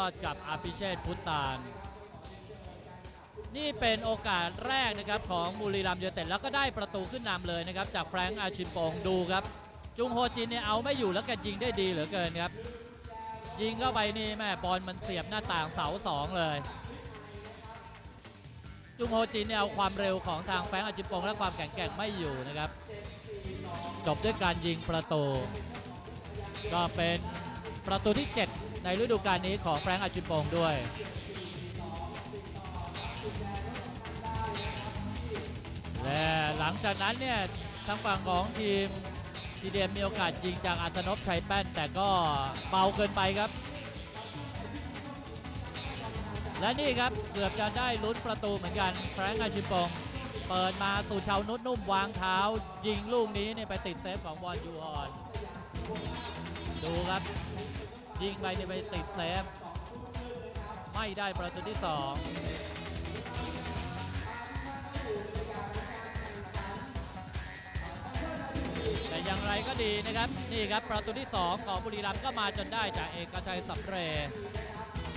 ยอดกับอาภิเชษพุตตานนี่เป็นโอกาสแรกนะครับของบุรีรัมย์ยูเต็ดแล้วก็ได้ประตูขึ้นนำเลยนะครับ จากแฟรงค์อาชิมปงดูครับ จุงโฮจินเนี่ยเอาไม่อยู่แล้วแกยิงได้ดีเหลือเกินครับ ยิงเข้าไปนี่แม่บอลมันเสียบหน้าต่างเสาสองเลย จุงโฮจินเนี่ยเอาความเร็วของทางแฟรงค์อาชิมปงและความแข็งแกร่งไม่อยู่นะครับ จบด้วยการยิงประตู ก็เป็น ประตูที่ 7 ในฤดูกาลนี้ของแฟรงค์อาชิมปงด้วย และหลังจากนั้นเนี่ยทางฝั่งของทีมทีเดียมมีโอกาสยิงจากอัตนพชัยแป้น แต่ก็เบาเกินไปครับ และนี่ครับเกือบจะได้ลุ้นประตูเหมือนกันแฟรงค์อาชิมปงเปิดมาสู่ชาวนุชนุ่มวางเท้า ยิงลูกนี้เนี่ยไปติดเซฟของวอนยูออน ดูครับ ยิงไปนี่ไปติดเซฟ ไม่ได้ประตูที่สองแต่อย่างไรก็ดีนะครับ นี่ครับประตูที่ 2 ของบุรีรัมย์ก็มาจนได้จากเอกชัยสำเรย์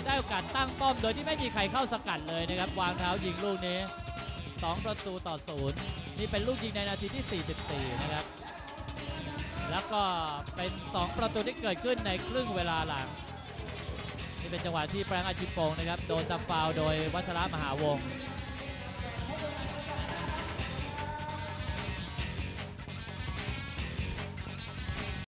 ได้โอกาสตั้งป้อมโดยที่ไม่มีใครเข้าสกัดเลยนะครับ วางเท้ายิงลูกนี้ 2 ประตูต่อศูนย์นี่เป็นลูกยิงในนาทีที่ 44 นะครับ แล้วก็เป็น 2 ประตูที่เกิดขึ้นในครึ่งเวลาหลัง นี่เป็นจังหวะที่แฟรงอาชิปโปงนะครับ โดนตำฟาวโดยวัชระมหาวงศ์